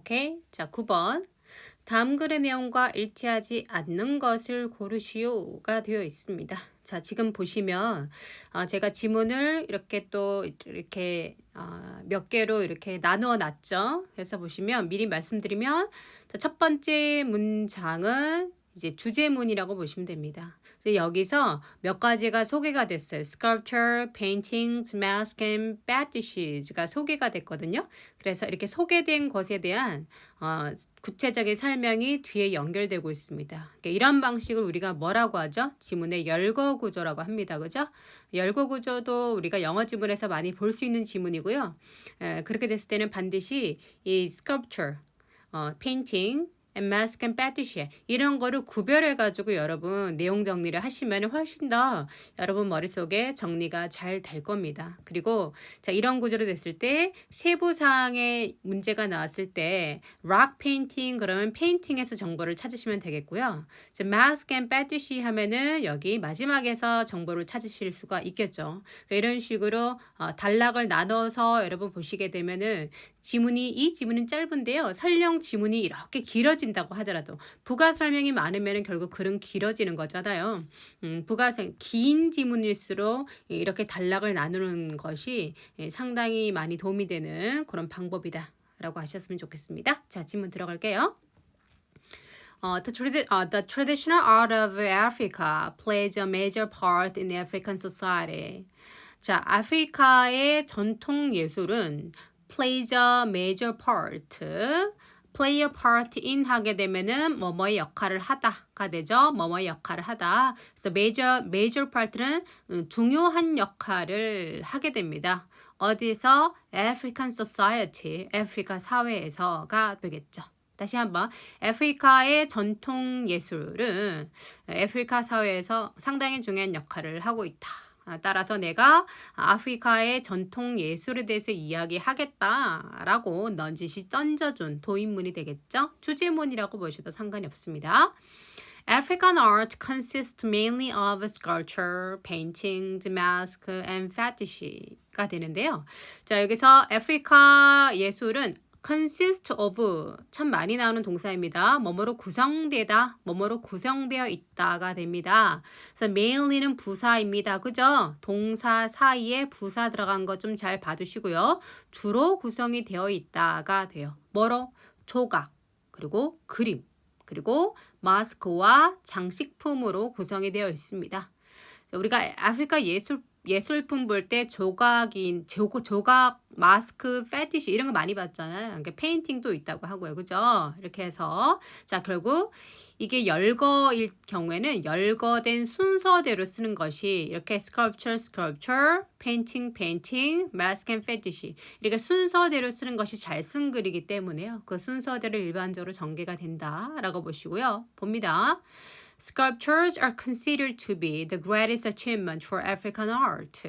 오케이. 자, 9번. 다음 글의 내용과 일치하지 않는 것을 고르시오가 되어 있습니다. 자, 지금 보시면 어, 제가 지문을 이렇게 또 이렇게 어, 몇 개로 이렇게 나누어 놨죠. 그래서 보시면 미리 말씀드리면 자, 첫 번째 문장은 이제 주제문이라고 보시면 됩니다. 여기서 몇 가지가 소개가 됐어요. sculpture, paintings, mask, and fetishes,가 소개가 됐거든요. 그래서 이렇게 소개된 것에 대한 어, 구체적인 설명이 뒤에 연결되고 있습니다. 그러니까 이런 방식을 우리가 뭐라고 하죠? 지문의 열거 구조라고 합니다. 그죠? 열거 구조도 우리가 영어 지문에서 많이 볼 수 있는 지문이고요. 에, 그렇게 됐을 때는 반드시 이 sculpture, 어, painting, and fetish 이런 거를 구별해 가지고 여러분 내용 정리를 하시면 훨씬 더 여러분 머릿속에 정리가 잘 될 겁니다. 그리고 자 이런 구조로 됐을 때 세부 사항의 문제가 나왔을 때 rock painting 그러면 페인팅에서 정보를 찾으시면 되겠고요. 자 mask and fetish 하면은 여기 마지막에서 정보를 찾으실 수가 있겠죠. 그러니까 이런 식으로 어, 단락을 나눠서 여러분 보시게 되면은 지문이 이 지문은 짧은데요. 설령 지문이 이렇게 길어진다고 하더라도 부가 설명이 많으면 결국 글은 길어지는 거잖아요. 음, 부가 긴 지문일수록 이렇게 단락을 나누는 것이 예, 상당히 많이 도움이 되는 그런 방법이다 라고 하셨으면 좋겠습니다. 자, 지문 들어갈게요. Uh, the, tradi- uh, the traditional art of Africa plays a major part in African society. 자, 아프리카의 전통 예술은 plays a major part. play a part in 하게 되면은 뭐뭐의 역할을 하다가 되죠. 뭐뭐의 역할을 하다. 그래서 major major part는 음, 중요한 역할을 하게 됩니다. 어디서 African society, 아프리카 사회에서가 되겠죠. 다시 한번 아프리카의 전통 예술은 아프리카 사회에서 상당히 중요한 역할을 하고 있다. 아, 따라서 내가 아프리카의 전통 예술에 대해서 이야기하겠다라고 넌지시 던져준 도입문이 되겠죠. 주제문이라고 보셔도 상관이 없습니다. African art consists mainly of sculpture, paintings, mask, and fetish가 되는데요. 자, 여기서 아프리카 예술은 consist of 참 많이 나오는 동사입니다. 뭐뭐로 구성되다, 뭐뭐로 구성되어 있다가 됩니다. 그래서 mainly는 부사입니다. 그죠? 동사 사이에 부사 들어간 거 좀 잘 봐두시고요. 주로 구성이 되어 있다가 돼요. 뭐로? 조각, 그리고 그림, 그리고 마스크와 장식품으로 구성이 되어 있습니다. 우리가 아프리카 예술 예술품 볼 때 조각인 조각, 조각 마스크 패티시 이런 거 많이 봤잖아요. 그러니까 페인팅도 있다고 하고요. 그죠? 이렇게 해서 자 결국 이게 열거일 경우에는 열거된 순서대로 쓰는 것이 이렇게 sculpture, sculpture, painting, painting, mask and fetish 이렇게 순서대로 쓰는 것이 잘 쓴 글이기 때문에요. 그 순서대로 일반적으로 전개가 된다라고 보시고요. 봅니다. Sculptures are considered to be the greatest achievement for African art.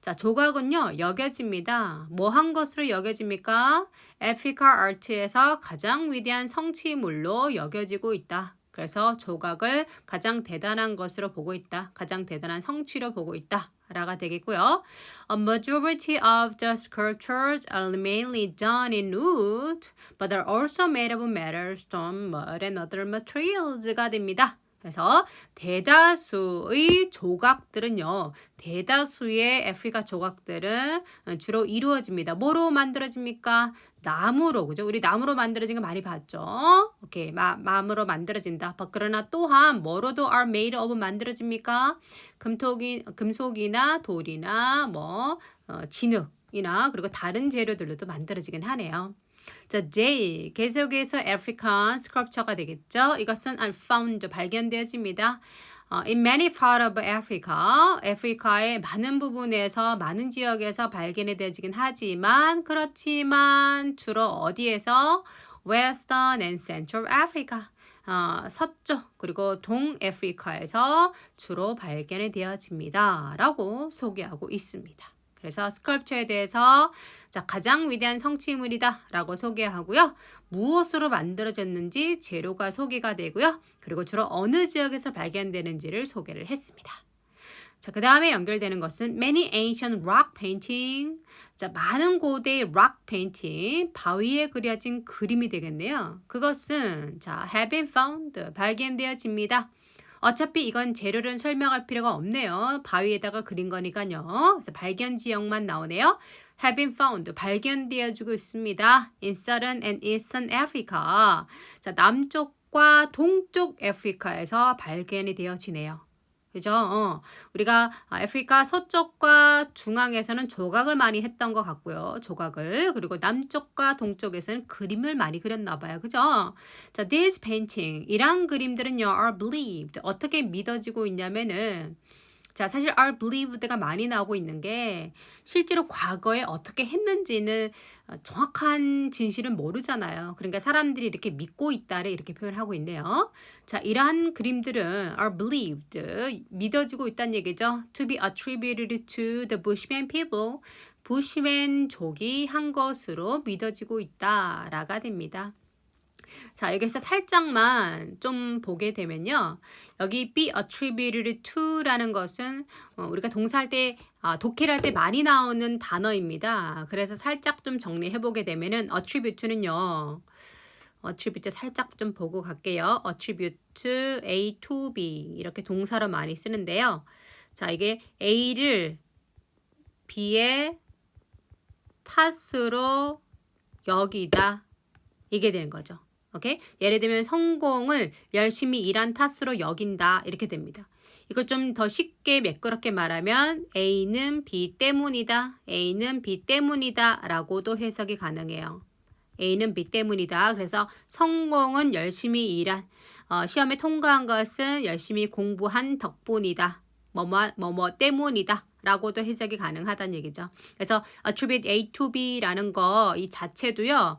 자, 조각은요, 여겨집니다. 뭐 한 것으로 여겨집니까? 아프리카 아트에서 가장 위대한 성취물로 여겨지고 있다. 그래서 조각을 가장 대단한 것으로 보고 있다. 가장 대단한 성취로 보고 있다. 라가 되겠고요. A majority of the sculptures are mainly done in wood, but are also made of metal, stone, mud, and other materials가 됩니다. 그래서 대다수의 조각들은요. 대다수의 아프리카 조각들은 주로 이루어집니다. 뭐로 만들어집니까? 나무로 그죠? 우리 나무로 만들어진 거 많이 봤죠? 오케이 마, 마음으로 만들어진다. 그러나 또한 뭐로도 are made of 만들어집니까? 금속이 금속이나 돌이나 뭐 어, 진흙 이나 그리고 다른 재료들로도 만들어지긴 하네요. 자, J 계속해서 African sculpture가 되겠죠. 이것은 found 발견되어집니다. 어, in many part of Africa, 아프리카의 많은 부분에서 많은 지역에서 발견이 되어지긴 하지만 그렇지만 주로 어디에서 Western and Central Africa 어, 서쪽 그리고 동아프리카에서 주로 발견이 되어집니다. 라고 소개하고 있습니다. 그래서 스컬프처에 대해서 자, 가장 위대한 성취물이다라고 소개하고요. 무엇으로 만들어졌는지 재료가 소개가 되고요. 그리고 주로 어느 지역에서 발견되는지를 소개를 했습니다. 자, 그 다음에 연결되는 것은 many ancient rock painting. 자, 많은 고대의 rock painting, 바위에 그려진 그림이 되겠네요. 그것은 자, have been found, 발견되어집니다. 어차피 이건 재료를 설명할 필요가 없네요. 바위에다가 그린 거니까요. 그래서 발견 지역만 나오네요. have been found, 발견되어지고 있습니다. in southern and eastern Africa. 자, 남쪽과 동쪽 아프리카에서 발견이 되어지네요. 그죠? 어. 우리가 아프리카 서쪽과 중앙에서는 조각을 많이 했던 것 같고요. 조각을. 그리고 남쪽과 동쪽에서는 그림을 많이 그렸나 봐요. 그죠? 자, these painting. 이런 그림들은요, are believed. 어떻게 믿어지고 있냐면은, 자, 사실 are believed가 많이 나오고 있는 게 실제로 과거에 어떻게 했는지는 어, 정확한 진실은 모르잖아요. 그러니까 사람들이 이렇게 믿고 있다를 이렇게 표현하고 있네요. 자, 이러한 그림들은 are believed 믿어지고 있다는 얘기죠. To be attributed to the Bushman people. 부시맨족이 한 것으로 믿어지고 있다라가 됩니다. 자, 여기서 살짝만 좀 보게 되면요. 여기 be attributed to라는 것은 어, 우리가 동사할 때 아, 독해를 할때 많이 나오는 단어입니다. 그래서 살짝 좀 정리해 보게 되면은 attribute는요. attribute 살짝 좀 보고 갈게요. attribute A to B 이렇게 동사로 많이 쓰는데요. 자, 이게 A를 B의 탓으로 여기다 이게 되는 거죠. 오케이? 예를 들면 성공을 열심히 일한 탓으로 여긴다. 이렇게 됩니다. 이걸 좀 더 쉽게 매끄럽게 말하면 A는 B 때문이다. A는 B 때문이다. 라고도 해석이 가능해요. A는 B 때문이다. 그래서 성공은 열심히 일한, 어, 시험에 통과한 것은 열심히 공부한 덕분이다. 뭐뭐, 뭐뭐 때문이다. 라고도 해석이 가능하다는 얘기죠. 그래서 attribute A to B라는 거 이 자체도요.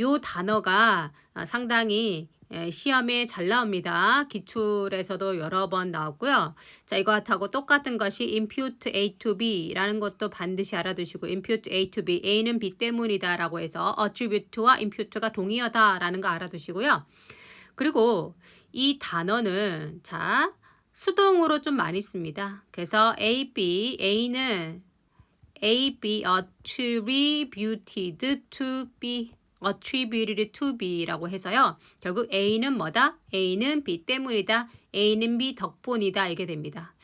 요 단어가 아, 상당히 시험에 잘 나옵니다. 기출에서도 여러 번 나왔고요. 자, 이거하고 똑같은 것이 impute A to B라는 것도 반드시 알아두시고 impute A to B, A는 B 때문이다 라고 해서 attribute와 impute가 동의어다 라는 거 알아두시고요. 그리고 이 단어는 자 수동으로 좀 많이 씁니다. 그래서 A, B, A는 A, B attributed to B attributed to B라고 해서요. 결국 A는 뭐다? A는 B 때문이다. A는 B 덕분이다. 이게 됩니다.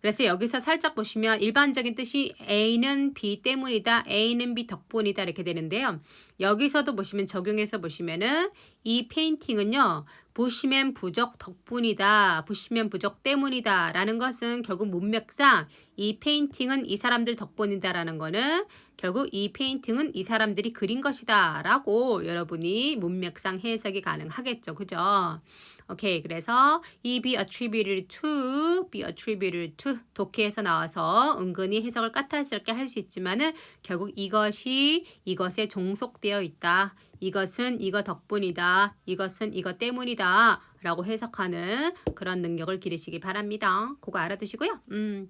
그래서 여기서 살짝 보시면 일반적인 뜻이 A는 B 때문이다. A는 B 덕분이다. 이렇게 되는데요. 여기서도 보시면 적용해서 보시면은 이 페인팅은요. 보시면 부적 덕분이다. 보시면 부적 때문이다. 라는 것은 결국 문맥상 이 페인팅은 이 사람들 덕분이다. 라는 거는 결국 이 페인팅은 이 사람들이 그린 것이다. 라고 여러분이 문맥상 해석이 가능하겠죠. 그죠? 오케이. 그래서 이 be attributed to, be attributed to 독해에서 나와서 은근히 해석을 까탈스럽게 할 수 있지만은 결국 이것이 이것에 종속되어 있다. 이것은 이거 덕분이다. 이것은 이거 때문이다. 라고 해석하는 그런 능력을 기르시기 바랍니다. 그거 알아두시고요. 음.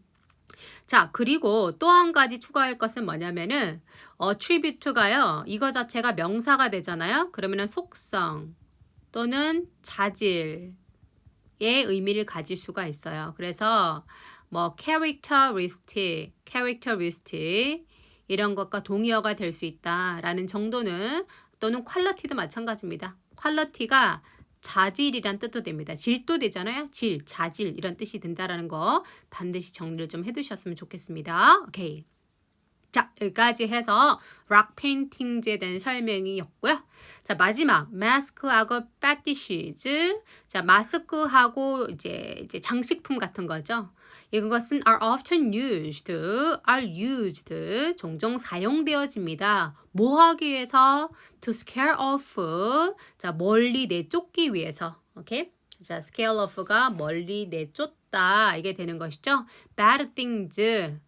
자, 그리고 또 한 가지 추가할 것은 뭐냐면은 attribute가요. 이거 자체가 명사가 되잖아요. 그러면은 속성 또는 자질의 의미를 가질 수가 있어요. 그래서 뭐 characteristic, characteristic 이런 것과 동의어가 될 수 있다라는 정도는 또는 퀄러티도 마찬가지입니다. 퀄러티가 자질이란 뜻도 됩니다. 질도 되잖아요. 질, 자질 이런 뜻이 된다라는 거 반드시 정리를 좀 해두셨으면 좋겠습니다. 오케이. 자, 여기까지 해서 락 페인팅즈에 설명이었고요. 자, 마지막 마스크하고 패티시즈. 자, 마스크하고 이제 이제 장식품 같은 거죠. 이것은 are often used, are used, 종종 사용되어집니다. 뭐 하기 위해서? to scare off, 자, 멀리 내쫓기 위해서. 오케이? 자, scare off가 멀리 내쫓다. 이게 되는 것이죠. bad things.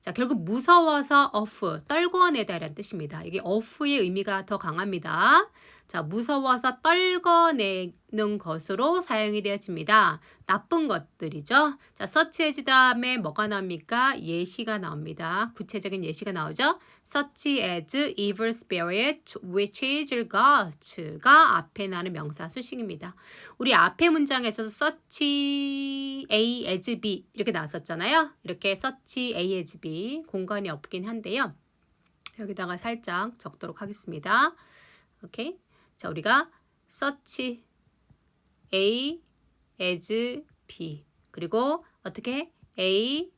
자, 결국 무서워서 off, 떨궈내다라는 뜻입니다. 이게 off의 의미가 더 강합니다. 자, 무서워서 떨궈내는 것으로 사용이 되어집니다. 나쁜 것들이죠. 자, as 다음에 뭐가 나옵니까? 예시가 나옵니다. 구체적인 예시가 나오죠. such as evil spirit, witches, ghost가 앞에 나는 명사 수식입니다. 우리 앞에 문장에서도 such A as B 이렇게 나왔었잖아요. 이렇게 such A as B 공간이 없긴 한데요. 여기다가 살짝 적도록 하겠습니다. 오케이. 자, 우리가 search A as B 그리고 어떻게 A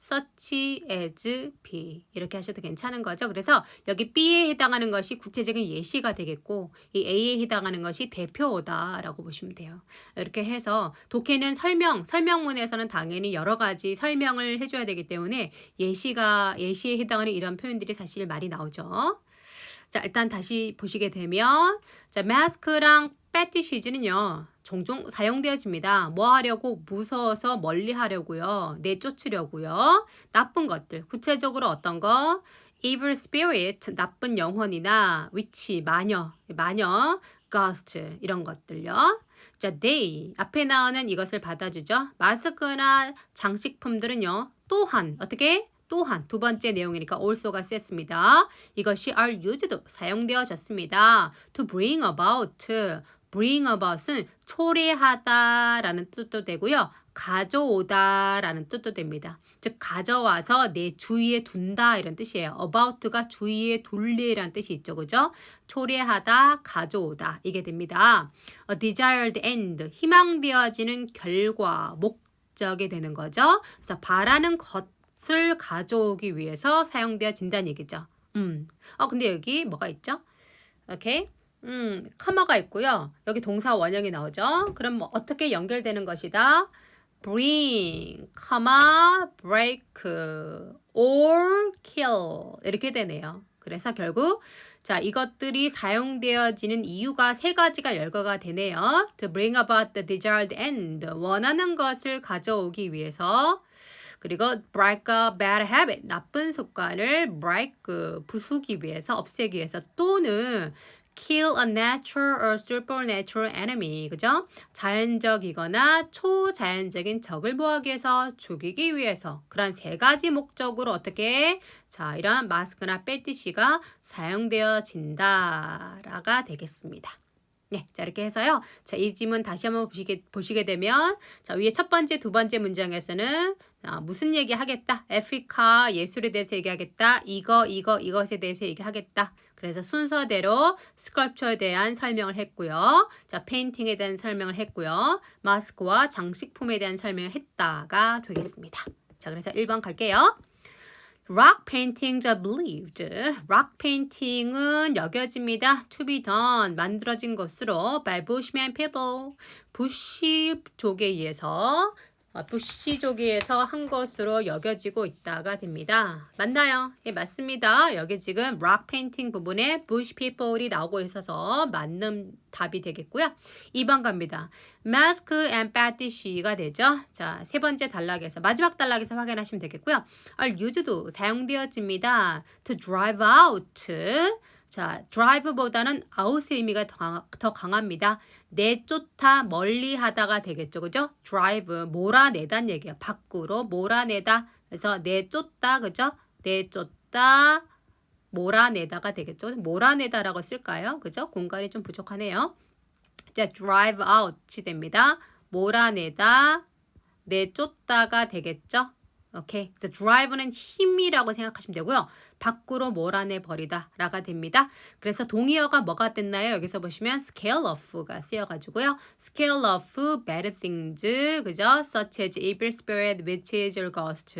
search as B 이렇게 하셔도 괜찮은 거죠. 그래서 여기 B에 해당하는 것이 구체적인 예시가 되겠고 이 A에 해당하는 것이 대표어다라고 보시면 돼요. 이렇게 해서 독해는 설명, 설명문에서는 당연히 여러 가지 설명을 해줘야 되기 때문에 예시가 예시에 해당하는 이런 표현들이 사실 많이 나오죠. 자, 일단 다시 보시게 되면 자, 마스크랑 패티시즈는요. 종종 사용되어집니다. 뭐 하려고? 무서워서 멀리 하려고요. 내쫓으려고요. 나쁜 것들. 구체적으로 어떤 거? evil spirit, 나쁜 영혼이나 위치, 마녀, 마녀, ghost 이런 것들요. 자, they 앞에 나오는 이것을 받아주죠. 마스크나 장식품들은요. 또한 어떻게? 또한 두 번째 내용이니까 also가 쓰였습니다. 이것이 are used 사용되어졌습니다. to bring about bring about은 초래하다 라는 뜻도 되고요. 가져오다 라는 뜻도 됩니다. 즉 가져와서 내 주위에 둔다 이런 뜻이에요. about가 주위에 둘래라는 뜻이 있죠. 그죠? 초래하다, 가져오다 이게 됩니다. A desired end 희망되어지는 결과, 목적이 되는 거죠. 그래서 바라는 것 을 가져오기 위해서 사용되어진다는 얘기죠. 음. 어 근데 여기 뭐가 있죠? 오케이. 음, 커머가 있고요. 여기 동사 원형이 나오죠. 그럼 뭐 어떻게 연결되는 것이다? bring, comma, break, or kill 이렇게 되네요. 그래서 결국 자 이것들이 사용되어지는 이유가 세 가지가 열거가 되네요. To bring about the desired end 원하는 것을 가져오기 위해서 그리고 break a bad habit 나쁜 습관을 break 부수기 위해서 없애기 위해서 또는 kill a natural or supernatural enemy. 그죠? 자연적이거나 초자연적인 적을 보호하기 위해서 죽이기 위해서 그런 세 가지 목적으로 어떻게 자, 이런 마스크나 벨티시가 사용되어진다라가 되겠습니다. 네, 자 이렇게 해서요. 자, 이 지문 다시 한번 보시게 보시게 되면 자, 위에 첫 번째, 두 번째 문장에서는 아, 무슨 얘기 하겠다. 아프리카 예술에 대해서 얘기하겠다. 이거, 이거, 이것에 대해서 얘기하겠다. 그래서 순서대로 스컬프처에 대한 설명을 했고요. 자, 페인팅에 대한 설명을 했고요. 마스크와 장식품에 대한 설명을 했다가 되겠습니다. 자, 그래서 1번 갈게요. Rock paintings are believed. Rock painting은 여겨집니다. To be done. 만들어진 것으로 by Bushman people. 부시족에 의해서 부시족에서 한 것으로 여겨지고 있다가 됩니다. 맞나요? 예, 맞습니다. 여기 지금 락 페인팅 부분에 bush people이 나오고 있어서 맞는 답이 되겠고요. 2번 갑니다. mask and fetish가 되죠. 자, 세 번째 단락에서 마지막 단락에서 확인하시면 되겠고요. are used 사용되어집니다. to drive out 자, drive보다는 out의 의미가 더, 강합니다. 내쫓다, 멀리 하다가 되겠죠. 그죠? drive, 몰아내다는 얘기예요. 밖으로 몰아내다. 그래서 내쫓다, 그죠? 내쫓다, 몰아내다가 되겠죠. 몰아내다라고 쓸까요? 그죠? 공간이 좀 부족하네요. 자, drive out이 됩니다. 몰아내다, 내쫓다가 되겠죠. 오케이. 그래서 drive는 힘이라고 생각하시면 되고요. 밖으로 몰아내 버리다 라가 됩니다. 그래서 동의어가 뭐가 됐나요? 여기서 보시면 scale off가 쓰여가지고요. scale off bad things 그죠? such as evil spirit, witches, or ghosts.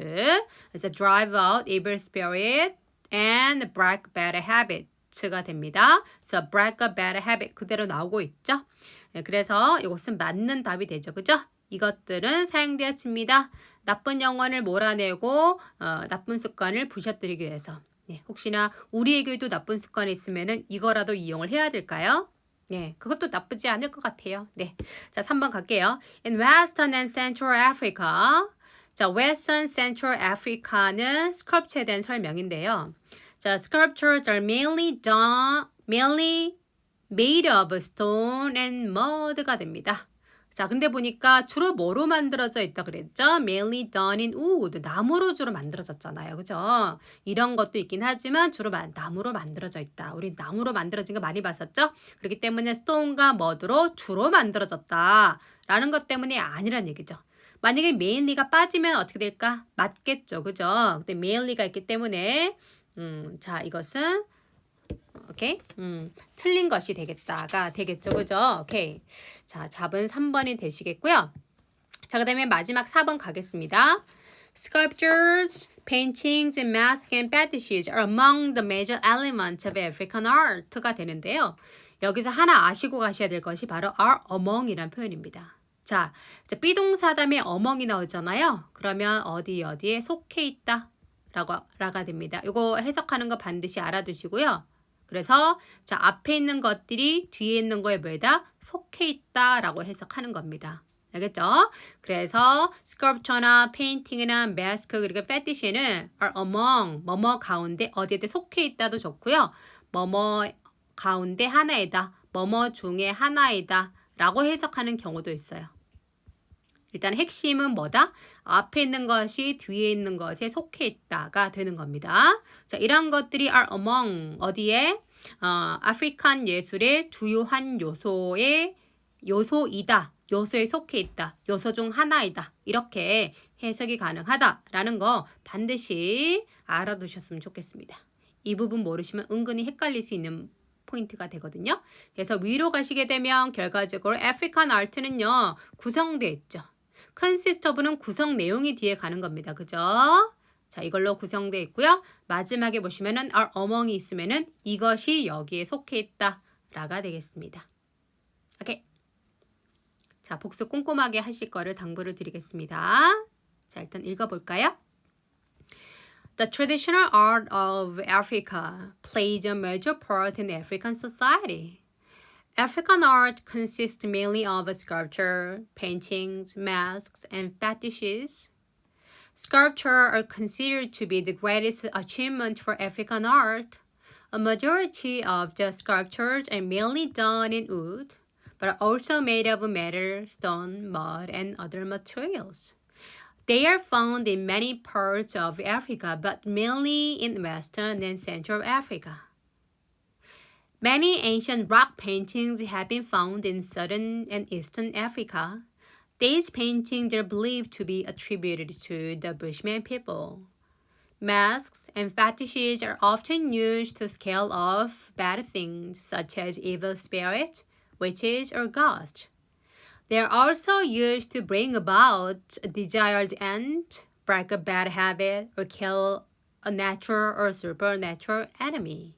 그래서 drive out evil spirit and break bad habits가 됩니다. 그래서 break a bad habit 그대로 나오고 있죠. 네, 그래서 이것은 맞는 답이 되죠. 그죠? 이것들은 사용되었습니다. 나쁜 영혼을 몰아내고 어, 나쁜 습관을 부셔뜨리기 위해서. 네, 혹시나 우리에게도 나쁜 습관이 있으면 이거라도 이용을 해야 될까요? 네, 그것도 나쁘지 않을 것 같아요. 네, 자 3번 갈게요. In Western and Central Africa. 자, Western Central Africa는 sculpture에 대한 설명인데요. 자, sculptures are mainly done, mainly made of stone and mud가 됩니다. 자, 근데 보니까 주로 뭐로 만들어져 있다 그랬죠? mainly done in wood. 나무로 주로 만들어졌잖아요. 그죠? 이런 것도 있긴 하지만 주로 마, 나무로 만들어져 있다. 우리 나무로 만들어진 거 많이 봤었죠? 그렇기 때문에 stone과 mud로 주로 만들어졌다. 라는 것 때문에 아니란 얘기죠. 만약에 mainly가 빠지면 어떻게 될까? 맞겠죠. 그죠? 근데 mainly가 있기 때문에 음, 자, 이것은 오케이? 음, 틀린 것이 되겠다가 되겠죠. 그죠? 오케이. 자, 답은 3번이 되시겠고요. 자, 그 다음에 마지막 4번 가겠습니다. Sculptures, paintings, masks, and fetishes are among the major elements of African art가 되는데요. 여기서 하나 아시고 가셔야 될 것이 바로 are among이란 표현입니다. 자, 이제 비동사 다음에 among이 나오잖아요. 그러면 어디 어디에 속해 있다 라고 라가 됩니다. 이거 해석하는 거 반드시 알아두시고요. 그래서 자 앞에 있는 것들이 뒤에 있는 거에 뭐다 속해 있다라고 해석하는 겁니다. 알겠죠? 그래서 스컬프처나 페인팅이나 마스크 그리고 패티시는 are among 뭐뭐 가운데 어디에 속해 있다도 좋고요. 뭐뭐 가운데 하나이다. 뭐뭐 중에 하나이다. 라고 해석하는 경우도 있어요. 일단 핵심은 뭐다? 앞에 있는 것이 뒤에 있는 것에 속해 있다가 되는 겁니다. 자, 이런 것들이 are among 어디에 어, 아프리칸 예술의 주요한 요소의 요소이다. 요소에 속해 있다. 요소 중 하나이다. 이렇게 해석이 가능하다라는 거 반드시 알아두셨으면 좋겠습니다. 이 부분 모르시면 은근히 헷갈릴 수 있는 포인트가 되거든요. 그래서 위로 가시게 되면 결과적으로 아프리칸 아트는요 구성되어 있죠. Of는 구성 내용이 뒤에 가는 겁니다. 그죠? 자, 이걸로 구성되어 있고요. 마지막에 보시면은 are among이 있으면은 이것이 여기에 속해 있다 라가 되겠습니다. 오케이. 자, 복습 꼼꼼하게 하실 거를 당부를 드리겠습니다. 자, 일단 읽어볼까요? The traditional art of Africa plays a major part in African society. African art consists mainly of sculpture, paintings, masks, and fetishes. Sculpture are considered to be the greatest achievement for African art. A majority of the sculptures are mainly done in wood, but are also made of metal, stone, mud, and other materials. They are found in many parts of Africa, but mainly in Western and Central Africa. Many ancient rock paintings have been found in southern and eastern Africa. These paintings are believed to be attributed to the Bushman people. Masks and fetishes are often used to scale off bad things such as evil spirits, witches, or ghosts. They are also used to bring about a desired end, break a bad habit, or kill a natural or supernatural enemy.